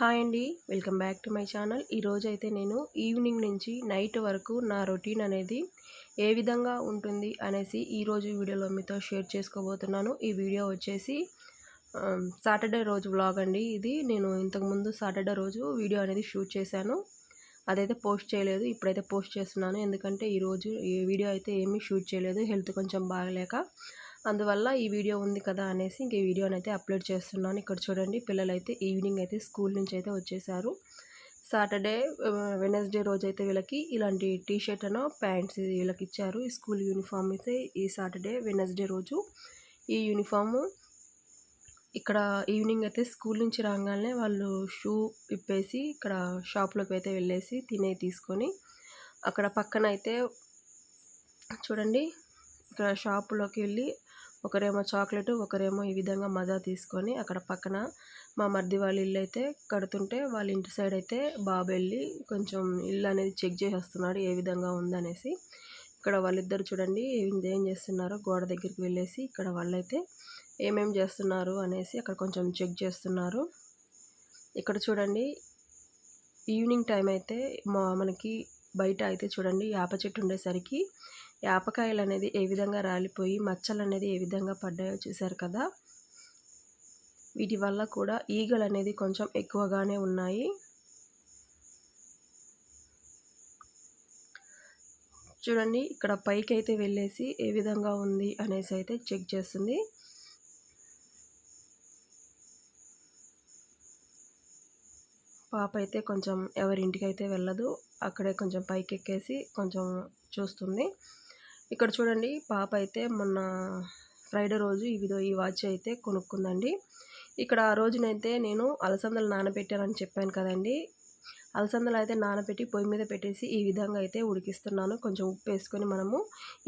Hi అండి welcome back to my channel. ఈరోజు అయితే నేను ఈవినింగ్ నుంచి నైట్ వరకు నా రొటీన్ అనేది ఏ విధంగా ఉంటుంది అనేసి ఈరోజు వీడియోలో మీతో షేర్ చేసుకోబోతున్నాను. ఈ వీడియో వచ్చేసి సాటర్డే రోజు వ్లాగ్ అండి ఇది. నేను ఇంతకుముందు సాటర్డే రోజు వీడియో అనేది షూట్ చేశాను. అదైతే పోస్ట్ చేయలేదు ఇప్పుడైతే పోస్ట్ చేస్తున్నాను. ఎందుకంటే ఈరోజు ఈ వీడియో అయితే ఏమీ షూట్ చేయలేదు హెల్త్ కొంచెం బాగలేక. అందువల్ల ఈ వీడియో ఉంది కదా అనేసి ఇంక ఈ వీడియోని అయితే అప్లోడ్ చేస్తున్నాను. ఇక్కడ చూడండి పిల్లలు అయితే ఈవినింగ్ అయితే స్కూల్ నుంచి అయితే వచ్చేసారు. సాటర్డే వెనస్డే రోజు అయితే వీళ్ళకి ఇలాంటి టీ షర్ట్ అనో ప్యాంట్స్ వీళ్ళకి ఇచ్చారు. ఈ స్కూల్ యూనిఫామ్ అయితే ఈ సాటర్డే వెనస్డే రోజు ఈ యూనిఫాము. ఇక్కడ ఈవినింగ్ అయితే స్కూల్ నుంచి రాగానే వాళ్ళు షూ ఇప్పేసి ఇక్కడ షాప్లోకి అయితే వెళ్ళేసి తినే తీసుకొని అక్కడ పక్కన అయితే చూడండి ఇక్కడ షాపులోకి వెళ్ళి ఒకరేమో చాక్లెట్ ఒకరేమో ఈ విధంగా మజా తీసుకొని అక్కడ పక్కన మా మర్ది వాళ్ళ ఇల్లు అయితే కడుతుంటే వాళ్ళ ఇంటి సైడ్ అయితే బాబు వెళ్ళి కొంచెం ఇల్లు అనేది చెక్ చేసేస్తున్నాడు ఏ విధంగా ఉందనేసి. ఇక్కడ వాళ్ళిద్దరు చూడండి ఏం చేస్తున్నారో గోడ దగ్గరికి వెళ్ళేసి ఇక్కడ వాళ్ళైతే ఏమేం చేస్తున్నారు అనేసి అక్కడ కొంచెం చెక్ చేస్తున్నారు. ఇక్కడ చూడండి ఈవినింగ్ టైం అయితే మా మనకి బయట అయితే చూడండి యాప చెట్టు ఉండేసరికి యాపకాయలు అనేది ఏ విధంగా రాలిపోయి మచ్చలు అనేది ఏ విధంగా పడ్డాయో చూశారు కదా? వీటి వల్ల కూడా ఈగలు అనేది కొంచెం ఎక్కువగానే ఉన్నాయి. చూడండి ఇక్కడ పైకి అయితే వెళ్ళేసి ఏ విధంగా ఉంది అనేసి అయితే చెక్ చేస్తుంది. పాప అయితే కొంచెం ఎవరింటికి అయితే వెళ్ళదు అక్కడే కొంచెం పైకి ఎక్కేసి కొంచెం చూస్తుంది. ఇక్కడ చూడండి పాప అయితే మొన్న ఫ్రైడే రోజు ఇవిదో ఈ వాచ్ అయితే కొనుక్కుందండి. ఇక్కడ ఆ రోజునైతే నేను అలసందలు నానబెట్టానని చెప్పాను కదండి. అలసందలు అయితే నానబెట్టి పొయ్యి మీద పెట్టేసి ఈ విధంగా అయితే ఉడికిస్తున్నాను. కొంచెం ఉప్పు వేసుకొని మనము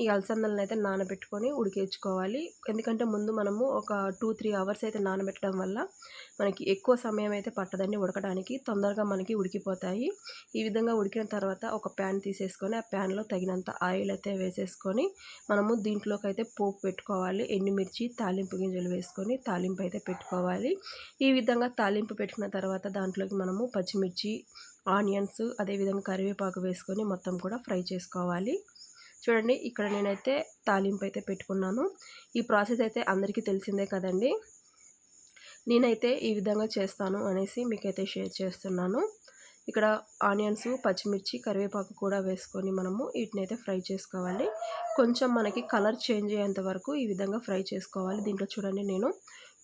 ఈ అలసందలను అయితే నానబెట్టుకొని ఉడికేచ్చుకోవాలి ఎందుకంటే ముందు మనము ఒక టూ త్రీ అవర్స్ అయితే నానబెట్టడం వల్ల మనకి ఎక్కువ సమయం అయితే పట్టదండి ఉడకడానికి. తొందరగా మనకి ఉడికిపోతాయి. ఈ విధంగా ఉడికిన తర్వాత ఒక ప్యాన్ తీసేసుకొని ఆ ప్యాన్లో తగినంత ఆయిల్ అయితే వేసేసుకొని మనము దీంట్లోకి అయితే పోపు పెట్టుకోవాలి. ఎండుమిర్చి తాలింపు గింజలు వేసుకొని తాలింపు అయితే పెట్టుకోవాలి. ఈ విధంగా తాలింపు పెట్టుకున్న తర్వాత దాంట్లోకి మనము పచ్చిమిర్చి ఆనియన్స్ అదేవిధంగా కరివేపాకు వేసుకొని మొత్తం కూడా ఫ్రై చేసుకోవాలి. చూడండి ఇక్కడ నేనైతే తాలింపు అయితే పెట్టుకున్నాను. ఈ ప్రాసెస్ అయితే అందరికీ తెలిసిందే కదండి. నేనైతే ఈ విధంగా చేస్తాను అనేసి మీకైతే షేర్ చేస్తున్నాను. ఇక్కడ ఆనియన్స్ పచ్చిమిర్చి కరివేపాకు కూడా వేసుకొని మనము వీటినైతే ఫ్రై చేసుకోవాలి. కొంచెం మనకి కలర్ చేంజ్ అయ్యేంత వరకు ఈ విధంగా ఫ్రై చేసుకోవాలి. దీంట్లో చూడండి నేను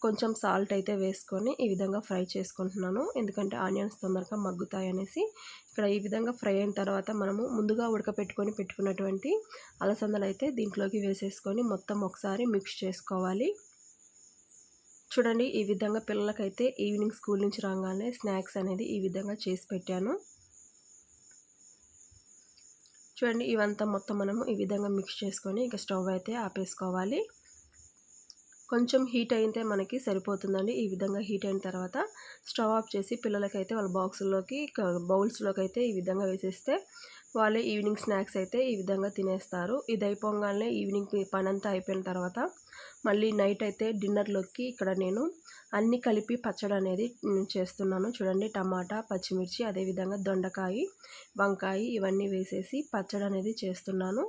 కొంచెం సాల్ట్ అయితే వేసుకొని ఈ విధంగా ఫ్రై చేసుకుంటున్నాను. ఎందుకంటే ఆనియన్స్ తొందరగా మగ్గుతాయి అనేసి ఇక్కడ ఈ విధంగా ఫ్రై అయిన తర్వాత మనము ముందుగా ఉడకపెట్టుకొని పెట్టుకున్నటువంటి అలసందలు అయితే దీంట్లోకి వేసేసుకొని మొత్తం ఒకసారి మిక్స్ చేసుకోవాలి. చూడండి ఈ విధంగా పిల్లలకైతే ఈవినింగ్ స్కూల్ నుంచి రాగానే స్నాక్స్ అనేది ఈ విధంగా చేసి పెట్టాను. చూడండి ఇవంతా మొత్తం మనము ఈ విధంగా మిక్స్ చేసుకొని ఇక స్టవ్ అయితే ఆపేసుకోవాలి. కొంచెం హీట్ అయితే మనకి సరిపోతుందండి. ఈ విధంగా హీట్ అయిన తర్వాత స్టవ్ ఆఫ్ చేసి పిల్లలకైతే వాళ్ళ బాక్సుల్లోకి బౌల్స్లోకి అయితే ఈ విధంగా వేసేస్తే వాళ్ళే ఈవినింగ్ స్నాక్స్ అయితే ఈ విధంగా తినేస్తారు. ఇది అయిపోగానే ఈవినింగ్ పని అంతా అయిపోయిన తర్వాత మళ్ళీ నైట్ అయితే డిన్నర్లోకి ఇక్కడ నేను అన్నీ కలిపి పచ్చడి అనేది చేస్తున్నాను. చూడండి టమాటా పచ్చిమిర్చి అదేవిధంగా దొండకాయ వంకాయ ఇవన్నీ వేసేసి పచ్చడి అనేది చేస్తున్నాను.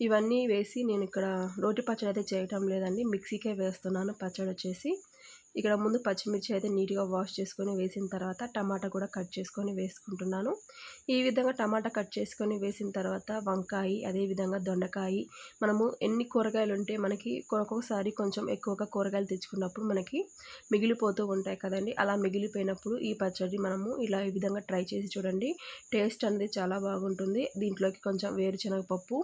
ఇవన్నీ వేసి నేను ఇక్కడ రోటి పచ్చడి అయితే చేయటం లేదండి. మిక్సీకే వేస్తున్నాను పచ్చడి వచ్చేసి ఇక్కడ ముందు పచ్చిమిర్చి అయితే నీట్గా వాష్ చేసుకొని వేసిన తర్వాత టమాటా కూడా కట్ చేసుకొని వేసుకుంటున్నాను. ఈ విధంగా టమాటా కట్ చేసుకొని వేసిన తర్వాత వంకాయ అదేవిధంగా దొండకాయ మనము ఎన్ని కూరగాయలు ఉంటే మనకి ఒక్కొక్కసారి కొంచెం ఎక్కువగా కూరగాయలు తెచ్చుకున్నప్పుడు మనకి మిగిలిపోతూ ఉంటాయి కదండి. అలా మిగిలిపోయినప్పుడు ఈ పచ్చడి మనము ఇలా ఈ విధంగా ట్రై చేసి చూడండి. టేస్ట్ అనేది చాలా బాగుంటుంది. దీంట్లోకి కొంచెం వేరుశనగపప్పు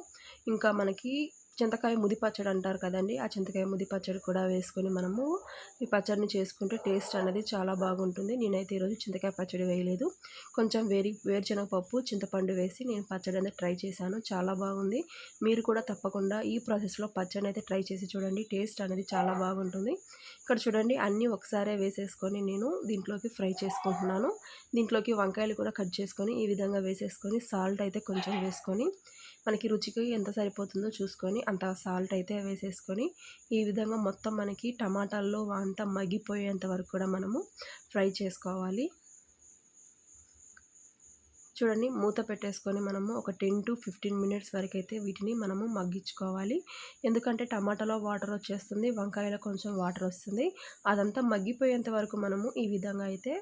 ఇంకా మనకి చింతకాయ ముది పచ్చడి అంటారు కదండి ఆ చింతకాయ ముది పచ్చడి కూడా వేసుకొని మనము ఈ పచ్చడిని చేసుకుంటే టేస్ట్ అనేది చాలా బాగుంటుంది. నేనైతే ఈరోజు చింతకాయ పచ్చడి వేయలేదు. కొంచెం వేరి వేరుశనగపప్పు చింతపండు వేసి నేను పచ్చడి అనేది ట్రై చేశాను. చాలా బాగుంది. మీరు కూడా తప్పకుండా ఈ ప్రాసెస్లో పచ్చడి అయితే ట్రై చేసి చూడండి. టేస్ట్ అనేది చాలా బాగుంటుంది. ఇక్కడ చూడండి అన్నీ ఒకసారే వేసేసుకొని నేను దీంట్లోకి ఫ్రై చేసుకుంటున్నాను. దీంట్లోకి వంకాయలు కూడా కట్ చేసుకొని ఈ విధంగా వేసేసుకొని సాల్ట్ అయితే కొంచెం వేసుకొని మనకి రుచికి ఎంత సరిపోతుందో చూసుకొని అంత సాల్ట్ అయితే వేసేసుకొని ఈ విధంగా మొత్తం మనకి టమాటాల్లో అంతా మగ్గిపోయేంత వరకు కూడా మనము ఫ్రై చేసుకోవాలి. చూడండి మూత పెట్టేసుకొని మనము ఒక టెన్ టు ఫిఫ్టీన్ మినిట్స్ వరకు అయితే వీటిని మనము మగ్గించుకోవాలి. ఎందుకంటే టమాటాలో వాటర్ వచ్చేస్తుంది వంకాయలో కొంచెం వాటర్ వస్తుంది. అదంతా మగ్గిపోయేంత వరకు మనము ఈ విధంగా అయితే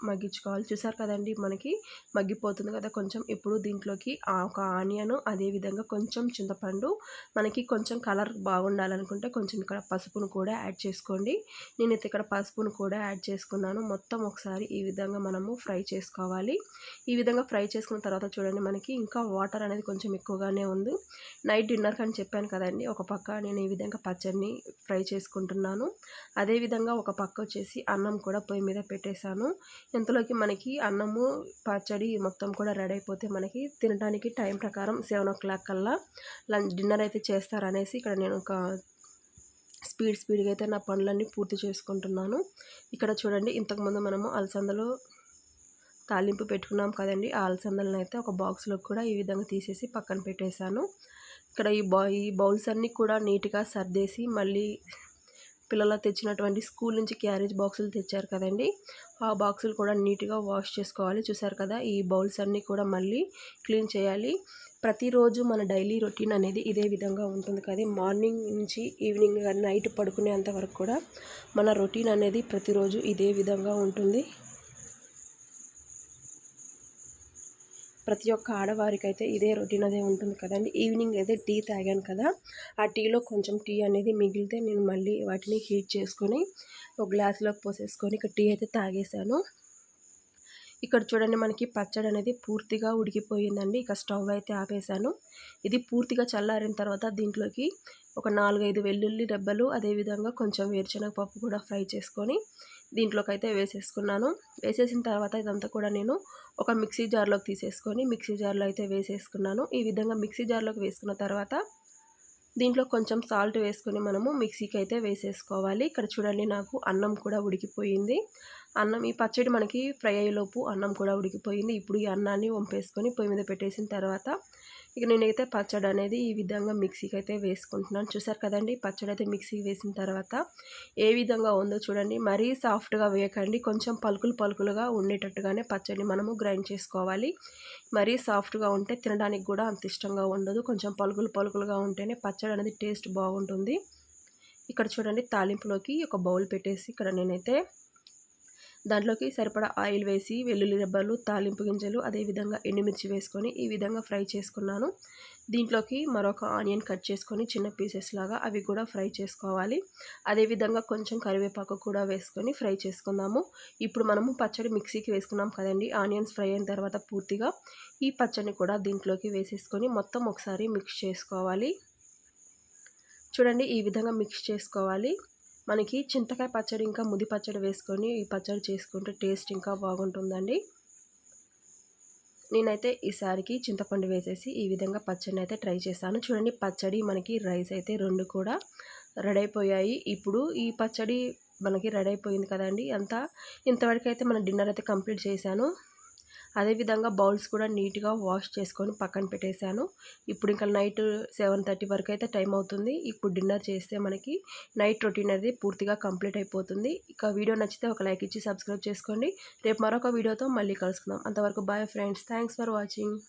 మగ్గించుకోవాలి. చూసారు కదండి మనకి మగ్గిపోతుంది కదా. కొంచెం ఇప్పుడు దీంట్లోకి ఒక ఆనియన్ అదేవిధంగా కొంచెం చింతపండు మనకి కొంచెం కలర్ బాగుండాలనుకుంటే కొంచెం ఇక్కడ పసుపును కూడా యాడ్ చేసుకోండి. నేనైతే ఇక్కడ పసుపును కూడా యాడ్ చేసుకున్నాను. మొత్తం ఒకసారి ఈ విధంగా మనము ఫ్రై చేసుకోవాలి. ఈ విధంగా ఫ్రై చేసుకున్న తర్వాత చూడండి మనకి ఇంకా వాటర్ అనేది కొంచెం ఎక్కువగానే ఉంది. నైట్ డిన్నర్కి అని చెప్పాను కదండి ఒక పక్క నేను ఈ విధంగా పచ్చడిని ఫ్రై చేసుకుంటున్నాను. అదేవిధంగా ఒక పక్క వచ్చేసి అన్నం కూడా పొయ్యి మీద పెట్టేశాను. ఇంతలోకి మనకి అన్నము పచ్చడి మొత్తం కూడా రెడీ అయిపోతే మనకి తినడానికి టైం ప్రకారం సెవెన్ ఓ క్లాక్ కల్లా లంచ్ డిన్నర్ అయితే చేస్తారనేసి ఇక్కడ నేను ఒక స్పీడ్ స్పీడ్గా అయితే నా పనులన్నీ పూర్తి చేసుకుంటున్నాను. ఇక్కడ చూడండి ఇంతకుముందు మనము అలసందలో తాలింపు పెట్టుకున్నాం కదండి. ఆ అలసందలను అయితే ఒక బాక్స్లో కూడా ఈ విధంగా తీసేసి పక్కన పెట్టేశాను. ఇక్కడ ఈ బౌ ఈ బౌల్స్ అన్నీ కూడా నీట్గా సర్దేసి మళ్ళీ పిల్లలు తెచ్చినటువంటి స్కూల్ నుంచి క్యారేజ్ బాక్సులు తెచ్చారు కదండి. ఆ బాక్సులు కూడా నీట్గా వాష్ చేసుకోవాలి. చూసారు కదా ఈ బౌల్స్ అన్నీ కూడా మళ్ళీ క్లీన్ చేయాలి. ప్రతిరోజు మన డైలీ రొటీన్ అనేది ఇదే విధంగా ఉంటుంది కదా మార్నింగ్ నుంచి ఈవినింగ్ నైట్ పడుకునేంత వరకు కూడా మన రొటీన్ అనేది ప్రతిరోజు ఇదే విధంగా ఉంటుంది. ప్రతి ఒక్క ఆడవారికైతే ఇదే రొటీన్ అదే ఉంటుంది కదండి. ఈవినింగ్ అయితే టీ తాగాను కదా ఆ టీలో కొంచెం టీ అనేది మిగిలితే నేను మళ్ళీ వాటిని హీట్ చేసుకొని ఒక గ్లాస్లోకి పోసేసుకొని ఇక్కడ టీ అయితే తాగేశాను. ఇక్కడ చూడండి మనకి పచ్చడి అనేది పూర్తిగా ఉడికిపోయిందండి. ఇక స్టవ్ అయితే ఆపేసాను ఇది పూర్తిగా చల్లారిన తర్వాత దీంట్లోకి ఒక నాలుగైదు వెల్లుల్లి డబ్బలు అదేవిధంగా కొంచెం వేరుశనగ పప్పు కూడా ఫ్రై చేసుకొని దీంట్లోకి అయితే వేసేసుకున్నాను. వేసేసిన తర్వాత ఇదంతా కూడా నేను ఒక మిక్సీ జార్లోకి తీసేసుకొని మిక్సీ జార్లో అయితే వేసేసుకున్నాను. ఈ విధంగా మిక్సీ జార్లోకి వేసుకున్న తర్వాత దీంట్లో కొంచెం సాల్ట్ వేసుకొని మనము మిక్సీకి అయితే వేసేసుకోవాలి. ఇక్కడ చూడండి నాకు అన్నం కూడా ఉడికిపోయింది. అన్నం ఈ పచ్చడి మనకి ఫ్రై అయ్యేలోపు అన్నం కూడా ఉడికిపోయింది. ఇప్పుడు ఈ అన్నాన్ని వంపేసుకొని పొయ్యి మీద పెట్టేసిన తర్వాత ఇక నేనైతే పచ్చడి అనేది ఈ విధంగా మిక్సీకి అయితే వేసుకుంటున్నాను. చూసారు కదండి? పచ్చడి అయితే మిక్సీకి వేసిన తర్వాత ఏ విధంగా ఉందో చూడండి. మరీ సాఫ్ట్గా వేయకండి. కొంచెం పలుకులు పలుకులుగా ఉండేటట్టుగానే పచ్చడిని మనము గ్రైండ్ చేసుకోవాలి. మరీ సాఫ్ట్గా ఉంటే తినడానికి కూడా అంత ఇష్టంగా ఉండదు. కొంచెం పలుకులు పలుకులుగా ఉంటేనే పచ్చడి అనేది టేస్ట్ బాగుంటుంది. ఇక్కడ చూడండి తాలింపులోకి ఒక బౌల్ పెట్టేసి ఇక్కడ నేనైతే దాంట్లోకి సరిపడా ఆయిల్ వేసి వెల్లుల్లి రెబ్బలు తాలింపు గింజలు అదేవిధంగా ఎండుమిర్చి వేసుకొని ఈ విధంగా ఫ్రై చేసుకున్నాను. దీంట్లోకి మరొక ఆనియన్ కట్ చేసుకొని చిన్న పీసెస్ లాగా అవి కూడా ఫ్రై చేసుకోవాలి. అదేవిధంగా కొంచెం కరివేపాకు కూడా వేసుకొని ఫ్రై చేసుకుందాము. ఇప్పుడు మనము పచ్చడి మిక్సీకి వేసుకున్నాం కదండి ఆనియన్స్ ఫ్రై అయిన తర్వాత పూర్తిగా ఈ పచ్చడిని కూడా దీంట్లోకి వేసేసుకొని మొత్తం ఒకసారి మిక్స్ చేసుకోవాలి. చూడండి ఈ విధంగా మిక్స్ చేసుకోవాలి. మనకి చింతకాయ పచ్చడి ఇంకా ముది పచ్చడి వేసుకొని ఈ పచ్చడి చేసుకుంటే టేస్ట్ ఇంకా బాగుంటుందండి. నేనైతే ఈసారికి చింతపండు వేసేసి ఈ విధంగా పచ్చడిని అయితే ట్రై చేశాను. చూడండి పచ్చడి మనకి రైస్ అయితే రెండు కూడా రెడీ అయిపోయాయి ఇప్పుడు ఈ పచ్చడి మనకి రెడీ అయిపోయింది కదండి అంతా ఇంతవరకు అయితే మన డిన్నర్ అయితే కంప్లీట్ చేశాను. అదేవిధంగా బౌల్స్ కూడా నీట్గా వాష్ చేసుకొని పక్కన పెట్టేశాను. ఇప్పుడు ఇంకా నైట్ సెవెన్ థర్టీ వరకు అయితే టైం అవుతుంది. ఇప్పుడు డిన్నర్ చేస్తే మనకి నైట్ రొటీన్ అనేది పూర్తిగా కంప్లీట్ అయిపోతుంది. ఇక వీడియో నచ్చితే ఒక లైక్ ఇచ్చి సబ్స్క్రైబ్ చేసుకోండి. రేపు మరొక వీడియోతో మళ్ళీ కలుసుకుందాం. అంతవరకు bye friends. Thanks for watching.